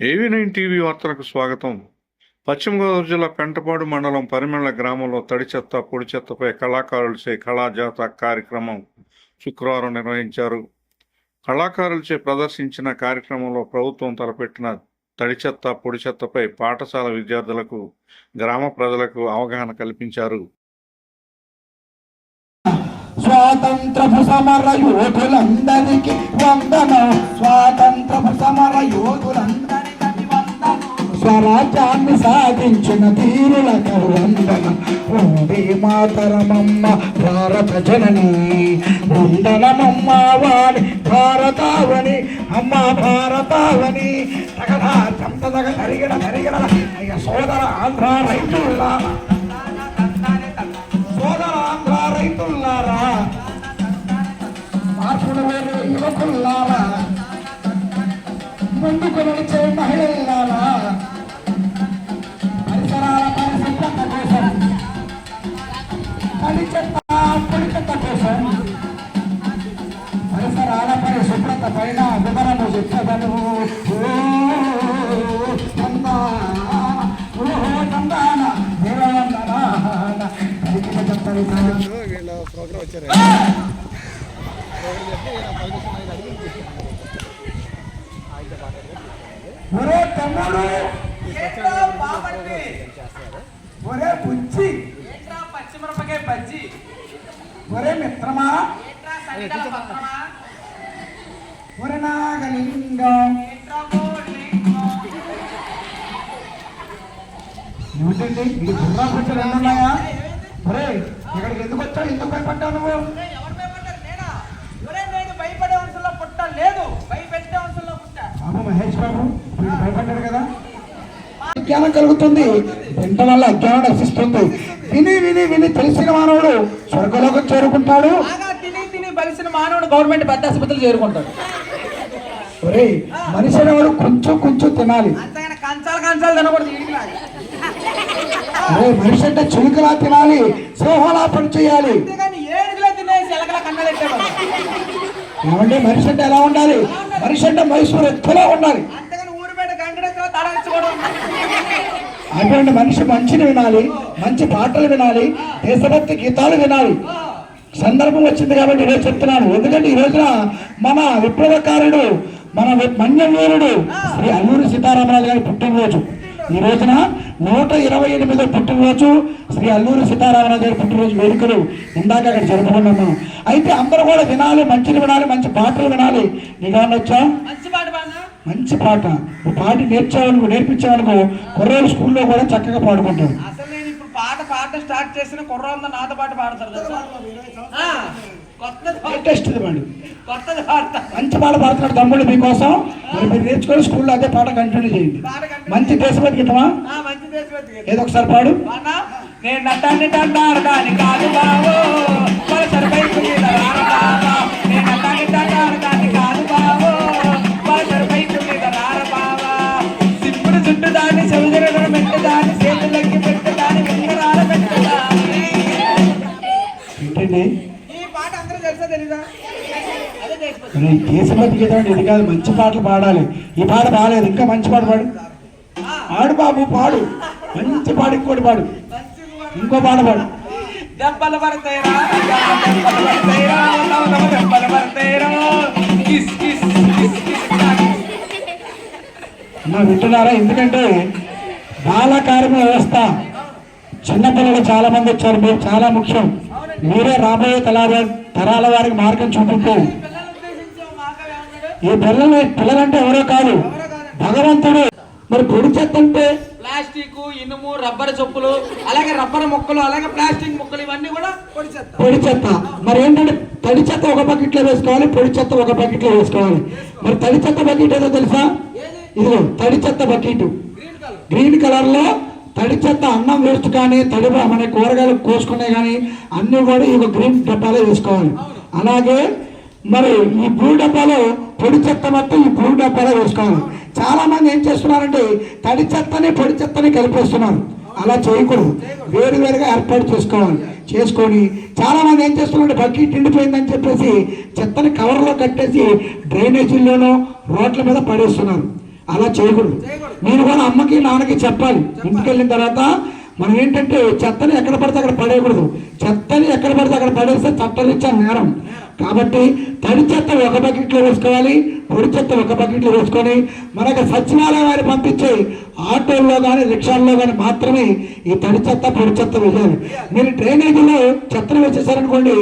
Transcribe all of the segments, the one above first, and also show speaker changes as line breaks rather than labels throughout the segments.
ఏవీ nine TV వార్తలకు స్వాగతం? పశ్చిమ గోదావరి జిల్లా పెంటపాడు మండలం పరిమళ గ్రామంలో తడి చెత్త పొడి చెత్తపై కళాకారులచే కళాజాత కార్యక్రమం శుక్రవారం నిర్వహించారు. కళాకారులచే ప్రదర్శించిన కార్యక్రమంలో ప్రభుత్వం తలపెట్టిన తడి చెత్త పొడి చెత్తపై పాఠశాల విద్యార్థులకు గ్రామ ప్రజలకు అవగాహన కల్పించారు.
స్వాతంత్రపు సమర యోధులందరికీ వందనం. స్వాతంత్రపు సమర యోధులందరికీ స్వరాజ్యాన్ని సాధించిన తీరులకు వందనం. వందే మాతరమమ్మ భారత జనని. వందనమమ్మ వాణి భారతావని అమ్మ భారతావని. అయ్య సోదర ఆంధ్ర రైతుల్లా సోదర ఆంధ్ర రైతుల్లారా. మార్పులు వేరే యువకుల్లారా. ముందుకు నడిచే మహిళల్లారా. ఒరే బుజ్జి!
పచ్చిమిరపకాయ బజ్జి?
ఒరే మిత్రమా! ఒరే నాగలింగం! ఏమిటండి? ఇది గుర్రా పుట్టలు ఉన్నాయా? ఒరే ఇక్కడికి ఎందుకు వచ్చావు? ఎందుకు భయపడ్డావు నువ్వు?
పుట్టా
బాబు మహేష్ బాబు వీడు భయపడ్డాడు కదా? అజ్ఞానం కలుగుతుంది. వింట వల్ల అజ్ఞానం నశిస్తుంది విని విని విని తెలిసిన మానవుడు స్వర్గలోకం చేరుకుంటాడు.
తిని తిని బలిసిన మానవుడు గవర్నమెంట్ పెద్ద ఆసుపత్రులు చేరుకుంటాడు.
ఒరే మనిషి అనేవాడు కొంచెం కొంచెం తినాలి.
కంచాలు కంచాలు తినకూడదు.
ఒరే మనిషి అంటే చులుకలా తినాలి సింహలా పని చేయాలి.
ఏడుగులో తినేసి ఎలకల కన్నలెట్టేవాడు
ఏమంటే మనిషి అంటే ఎలా ఉండాలి? మనిషి అంటే మైసూరు ఎత్తులా ఉండాలి. అటువంటి మనిషి మంచిని వినాలి మంచి పాటలు వినాలి దేశభక్తి గీతాలు వినాలి. సందర్భం వచ్చింది కాబట్టి ఈరోజు చెప్తున్నాను. ఎందుకంటే ఈ రోజున మన విప్లవకారుడు మన వి- మన్యం వీరుడు శ్రీ అల్లూరి సీతారామరాజు గారి పుట్టినరోజు. ఈ రోజున నూట ఇరవై ఎనిమిదో పుట్టినరోజు శ్రీ అల్లూరి సీతారామరాజు గారి పుట్టినరోజు వేడుకలు ఇందాక అక్కడ జరుపుకున్నాము. అయితే అందరూ కూడా వినాలి మంచిని వినాలి మంచి పాటలు వినాలి. నీకు వచ్చా?
మంచి పాట
పాట. నువ్వు పాట నేర్చావనుకో నేర్పించావనుకో కుర్రోళ్ళు స్కూల్లో కూడా చక్కగా పాడుకుంటాడు
అసలు నేను ఇప్పుడు పాట పాడటం స్టార్ట్ చేసిన కుర్రంతా నాతో పాటు పాడతారు తెలుసా ఆ, కొత్తది. పాడ-
లేటెస్ట్ ఇది మళ్ళీ.
కొత్తది పాడతా.
మంచి పాట పాడుతున్నాడు తమ్ముడు మీకోసం. మరి మీరు నేర్చుకొని స్కూల్లో అదే పాట కంటిన్యూ చేయండి. మంచి దేశభక్తి గీతమా. ఏదో ఒకసారి పాడు?
నేను నటాన్ని తంటాడదాని కాదు బావో. దేశభక్తి.
గీతం ఇది కాదు మంచి పాటలు పాడాలి. ఈ పాట బాగాలేదు ఇంకా మంచి పాట పాడు. ఆడు బాబు పాడు. మంచి పాడు ఇంకోటి పాడు. ఇంకో పాట పాడు.
దెబ్బలు పడతాయిరా. దెబ్బలు పడతాయిరా. నవ నవ దెబ్బలు పడతాయిరా kiss kiss kiss kiss kiss.
అమ్మా వింటున్నారా? ఎందుకంటే బాల కార్మిక వ్యవస్థ చిన్నపిల్లలు చాలా మంది వచ్చారు. మీరు చాలా ముఖ్యం. మీరే రాబోయే తరాల తరాల వారికి మార్గం
ఏమన్నాడు?
ఈ పిల్లలు పిల్లలంటే ఎవరో కాదు భగవంతుడు. మరి పొడి చెత్త అంటే?
ప్లాస్టిక్ ఇనుము రబ్బర్ చొప్పులు అలాగే రబ్బర్ మొక్కలు అలాగే ప్లాస్టిక్ మొక్కలు ఇవన్నీ కూడా పొడి చెత్త.
పొడి చెత్త. మరి ఏంటంటే తడి చెత్త ఒక బకెట్లో వేసుకోవాలి పొడి చెత్త ఒక బకెట్లో వేసుకోవాలి. మరి తడి చెత్త బకెట్ ఏదో తెలుసా? ఇదిగో తడి చెత్త బకెట్.
Green colour.
లో తడి చెత్త అన్నం వేస్ట్ కానీ తడి మన కూరగాయలు కోసుకునే కానీ అన్ని కూడా ఈ గ్రీన్ డబ్బాలో వేసుకోవాలి. అలాగే మరి ఈ బ్లూ డబ్బాలో పొడి చెత్త మొత్తం ఈ బ్లూ డబ్బాలో వేసుకోవాలి. చాలా మంది ఏం చేస్తున్నారంటే తడి చెత్తని పొడి చెత్తని కలిపేస్తున్నారు. అలా చేయకూడదు. వేరు వేరుగా ఏర్పాటు చేసుకోవాలి. చేసుకొని చాలా మంది ఏం చేస్తున్నారంటే బకెట్ నిండిపోయిందని చెప్పేసి చెత్తని కవర్లో కట్టేసి డ్రైనేజీల్లోనూ రోడ్ల మీద పడేస్తున్నారు. అలా చేయకూడదు. నేను కూడా అమ్మకి నాన్నకి చెప్పాలి. ఇంటికి వెళ్ళిన తర్వాత మనం ఏంటంటే చెత్తని ఎక్కడ పడితే అక్కడ పడేయకూడదు. చెత్తని ఎక్కడ పడితే అక్కడ పడేస్తే చట్టరీత్యా నేరం. కాబట్టి తడి చెత్త ఒక బకెట్లో వేసుకోవాలి. పొడి చెత్త ఒక బకెట్లో వేసుకొని మనకు సచివాలయం వారి పంపించే ఆటోల్లో కానీ రిక్షాల్లో కానీ మాత్రమే ఈ తడి చెత్త పొడి చెత్త వేయాలి. మీరు డ్రైనేజీలో చెత్తను వేసేసారనుకోండి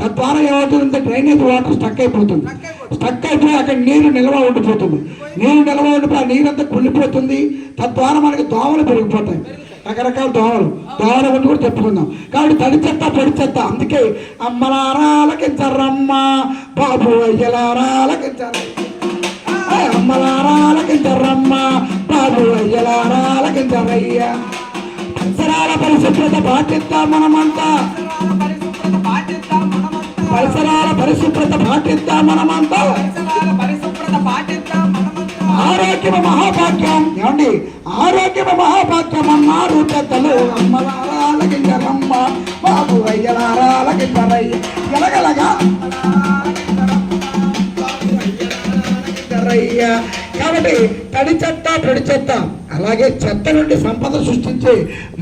తద్వారా ఏమవుతుందంటే డ్రైనేజ్ వాటర్ స్టక్ అయిపోతుంది. స్టక్ అయిపోయి అక్కడ నీరు నిల్వ ఉండిపోతుంది. నీరు నిల్వ ఉండిపోయి ఆ నీరంతా కుళ్ళిపోతుంది. తద్వారా మనకి దోమలు పెరిగిపోతాయి. రకరకాల దోమలు. దోమల గురించి కూడా చెప్పుకుందాం కాబట్టి తడి చెత్త పొడి చెత్త. అందుకే అమ్మలారాలకించరమ్మ. బాబు అయ్యలారాలకించరు అమ్మలారాలకించరమ్మ. బాబు అయ్యలారాలకించరయ్య. పరిసరాల పరిశుభ్రత పాటిద్దాం
పరిశుభ్రత మనమంతా.
పరిసరాల పరిశుభ్రత పాటిద్దాం మనమంతా. ఆరోగ్యమ మహాభాగ్యం. ఏమండి? ఆరోగ్యమ మహాభాగ్యం అన్నారు పెద్దలు బాబు అయ్యలారాలకించరయ్య ఎలగలగా. కాబట్టి తడి చెత్త పొడి చెత్త. అలాగే చెత్త నుండి సంపద సృష్టించే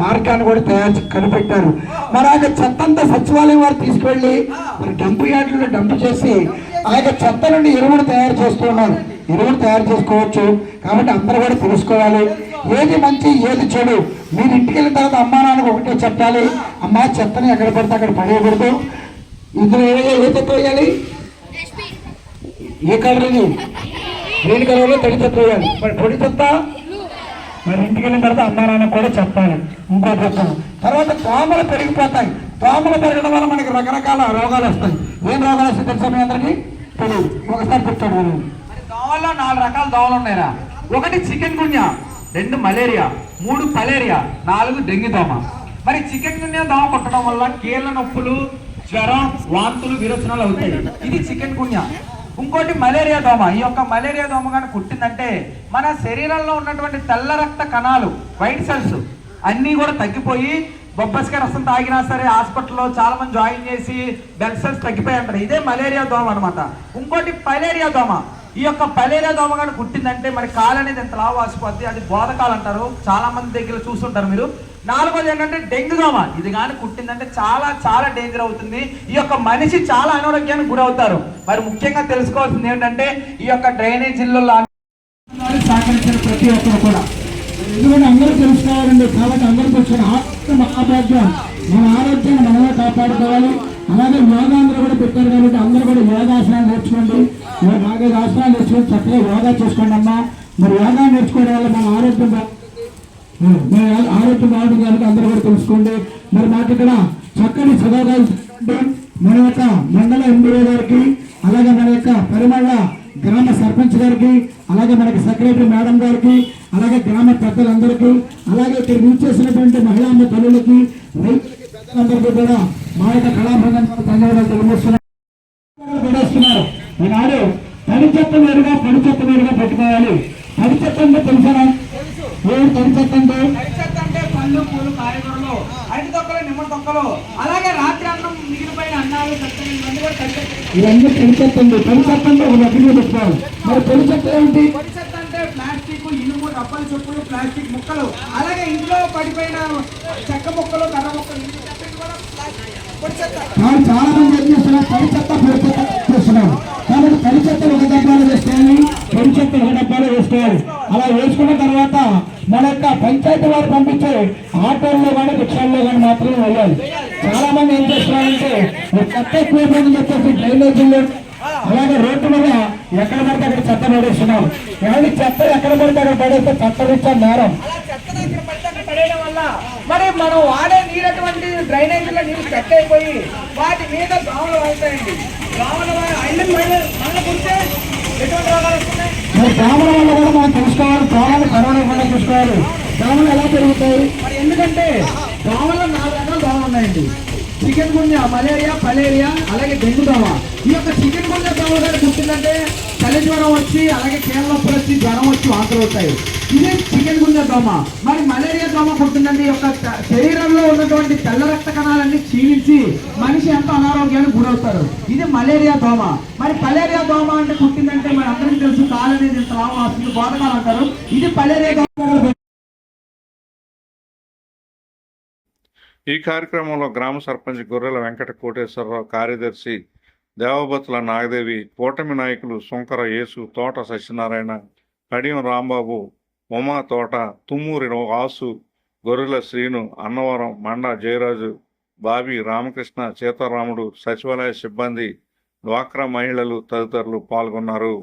మార్గాన్ని కూడా తయారు కనిపెట్టారు. మరి ఆ చెత్తంతా చెత్త అంతా సచివాలయం వారు తీసుకువెళ్ళి మరి డంపు యార్డులో డంపు చేసి ఆ యొక్క చెత్త నుండి ఎరువులు తయారు చేస్తున్నారు ఎరువులు తయారు చేసుకోవచ్చు. కాబట్టి అందరూ కూడా తెలుసుకోవాలి. ఏది మంచి ఏది చెడు? మీరు ఇంటికి వెళ్ళిన తర్వాత అమ్మా నాన్నకు ఒకటే చెప్పాలి. అమ్మా చెత్తని ఎక్కడ పడితే అక్కడ పడేయకూడదు. ఇందులో ఏ ఏ వేయాలి? ఏ కలర్ ఇది? గ్రీన్ కలర్ తడి చెత్త వేయాలి. మరి పొడి చెత్త? మరి ఇంటికి వెళ్ళిన తర్వాత అమ్మా నాన్న కూడా చెప్పాలి. ఇంకో చెప్తాను తర్వాత తోమలు పెరిగిపోతాయి. తోమలు పెరగడం వల్ల మనకి రకరకాల రోగాలు వస్తాయి. ఏం రోగాలు వస్తాయి తెలుసా మీ అందరికీ? తెలియదు ఒకసారి చెప్తాడు నేను
మరి దోమల్లో నాలుగు రకాల దోమలు ఉన్నాయిరా. ఒకటి చికెన్ గున్యా రెండు మలేరియా మూడు పలేరియా నాలుగు డెంగ్యూ దోమ. మరి చికెన్ గున్యా దోమ కొట్టడం వల్ల కీళ్ళ నొప్పులు జ్వరం వాంతులు విరోచనాలు అవుతాయి. ఇది చికెన్ గున్యా. ఇంకోటి మలేరియా దోమ. ఈ యొక్క మలేరియా దోమ కానీ కుట్టిందంటే మన శరీరంలో ఉన్నటువంటి తెల్ల రక్త కణాలు వైట్ సెల్స్ అన్నీ కూడా తగ్గిపోయి బొబ్బస్కాయ రసం తాగినా సరే హాస్పిటల్లో చాలా మంది జాయిన్ చేసి బ్లడ్ సెల్స్ తగ్గిపోయి అంటారు. ఇదే మలేరియా దోమ అనమాట ఇంకోటి పలేరియా దోమ. ఈ యొక్క పలేరియా దోమ కానీ కుట్టిందంటే మరి కాలు అనేది ఎంత లావు వాసిపోద్ది? అది బోధకాలు అంటారు. చాలా మంది దగ్గర చూస్తుంటారు మీరు. నాలుగోది ఏంటంటే డెంగ్యూ దోమ ఇది కానీ కుట్టిందంటే చాలా చాలా డేంజర్ అవుతుంది. ఈ యొక్క మనిషి చాలా అనారోగ్యానికి గురవుతారు. మరి ముఖ్యంగా తెలుసుకోవాల్సింది ఏంటంటే ఈ యొక్క డ్రైనేజీల్లో
వారికి సహకరించిన ప్రతి ఒక్కరు కూడా. ఎందుకంటే అందరూ తెలుసుకోవాలండి. కాబట్టి అందరూ వచ్చిన ఆత్మ మహాభాగ్యం. మన ఆరోగ్యాన్ని మనమే కాపాడుకోవాలి. అలాగే యోగాంధ్ర కూడా పెట్టారు కాబట్టి అందరూ కూడా యోగాసనాలు నేర్చుకోండి. మరి నాలుగైదు ఆసనాలు నేర్చుకొని చక్కగా యోగా చేసుకోండి అమ్మా. మరి యోగా నేర్చుకోవడం వల్ల మన ఆరోగ్యం ఆరోగ్య మన ఆరోగ్యం కనుక అందరూ కూడా తెలుసుకోండి. మరి మాకు ఇక్కడ చక్కని సదాగాలు మన యొక్క మండల ఎంబీఓ గారికి అలాగే మన యొక్క పరిమళ గ్రామ సర్పంచ్ గారికి అలాగే మనకి సెక్రటరీ మేడం గారికి అలాగే గ్రామ పెద్దలందరికీ అలాగే ఇక్కడ చేసినటువంటి మహిళా తల్లులకి రైతులకి పెద్దలందరికీ కూడా మా యొక్క కళాభంగం ధన్యవాదాలు తెలియజేస్తున్నారు ఈనాడు పని చెత్త వేరుగా పని చెత్త వేరుగా పెట్టుకోవాలి. పని చెత్త అంటే తెలుసా ఏం తడి చెత్త అంటే
పళ్ళు పూలు కాయగూరలు అరటి తొక్కలు నిమ్మడి తొక్కలు అలాగే రాత్రి అన్నం మిగిలిపోయిన అన్నాలు ఇవన్నీ కూడా తడి చెత్త.
ఇవన్నీ తడి చెత్త ఉంది తడి చెత్త అంటే ఒక దగ్గర పెట్టుకోవాలి. మరి పొడి చెత్త ఏమిటి
పొడి చెత్త అంటే ప్లాస్టిక్ ఇనుము రబ్బలు చెప్పులు ప్లాస్టిక్ ముక్కలు. అలాగే ఇంట్లో పడిపోయిన చెక్క ముక్కలు కర్ర ముక్కలు
చాలా మంది ఏం చేస్తున్నారు? తడి చెత్త పొడి చెత్త చేస్తున్నారు. కాబట్టి తడి చెత్త ఒక డబ్బాలో వేసుకోవాలి. పొడి చెత్త ఒక డబ్బాలో వేసుకోవాలి. అలా వేసుకున్న తర్వాత మన యొక్క పంచాయతీ వారు పంపించే ఆటోల్లో కానీ రిక్షాల్లో కానీ మాత్రమే వెళ్ళాలి చాలా మంది ఏం చేస్తున్నారంటే ఈ చెత్త ఎక్కువైపోయిందని చెప్పేసి డ్రైనేజీల్లో అలాగే రోడ్డు మీద ఎక్కడ పడితే అక్కడ చెత్త పడేస్తున్నాం కానీ చెత్త ఎక్కడ పడితే అక్కడ పడేస్తే చెత్త రుచా నేరం.
పడేయడం వల్ల మరి మనం వాడే నీరటువంటి డ్రైనేజీలో నీళ్ళు సెట్ అయిపోయి వాటి మీద దోమలు అవుతాయండి దోమల వల్ల ఐరన్
మరి దోమల వల్ల కూడా మనం చూసుకోవాలి. దోమలు కరోనా కూడా చూసుకోవాలి. దోమలు ఎలా పెరుగుతాయి?
మరి ఎందుకంటే దోమలు నాలుగు రకాల దోమలు ఉన్నాయండి. చికెన్ గున్యా మలేరియా పలేరియా అలాగే డెంగ్యూ దోమ. ఈ యొక్క చికెన్ గున్యా దోమలు కానీ పుట్టిందంటే చలి జ్వరం వచ్చి అలాగే కీళ్ళ నొప్పులు వచ్చి జ్వరం వచ్చి వాంతులు అవుతాయి ఇదే చికెన్ గుంజ దోమ. మరి మలేరియా దోమ ఏంటంటే ఈ యొక్క శరీరంలో ఉన్నటువంటి తెల్ల రక్త కణాలన్నీ క్షీణించి మనిషి ఎంతో అనారోగ్యానికి గురవుతారు ఇది మలేరియా దోమ. మరి మలేరియా దోమ అంటే పుట్టిందంటే మరి అందరికీ తెలుసు. కాలు అనేది ఇంత లాభం వస్తుంది? బోధకాలు అంటారు. ఇది మలేరియా దోమ
ఈ కార్యక్రమంలో గ్రామ సర్పంచ్ గొర్రెల వెంకట కోటేశ్వరరావు కార్యదర్శి దేవబతుల నాగదేవి కూటమి నాయకులు సుంకర యేసు తోట సత్యనారాయణ కడియం రాంబాబు ఉమా తోట తుమ్మూరి వాసు గొర్రెల శ్రీను అన్నవరం మండ జయరాజు బాబి రామకృష్ణ సీతారాముడు సచివాలయ సిబ్బంది డ్వాక్రా మహిళలు తదితరులు పాల్గొన్నారు.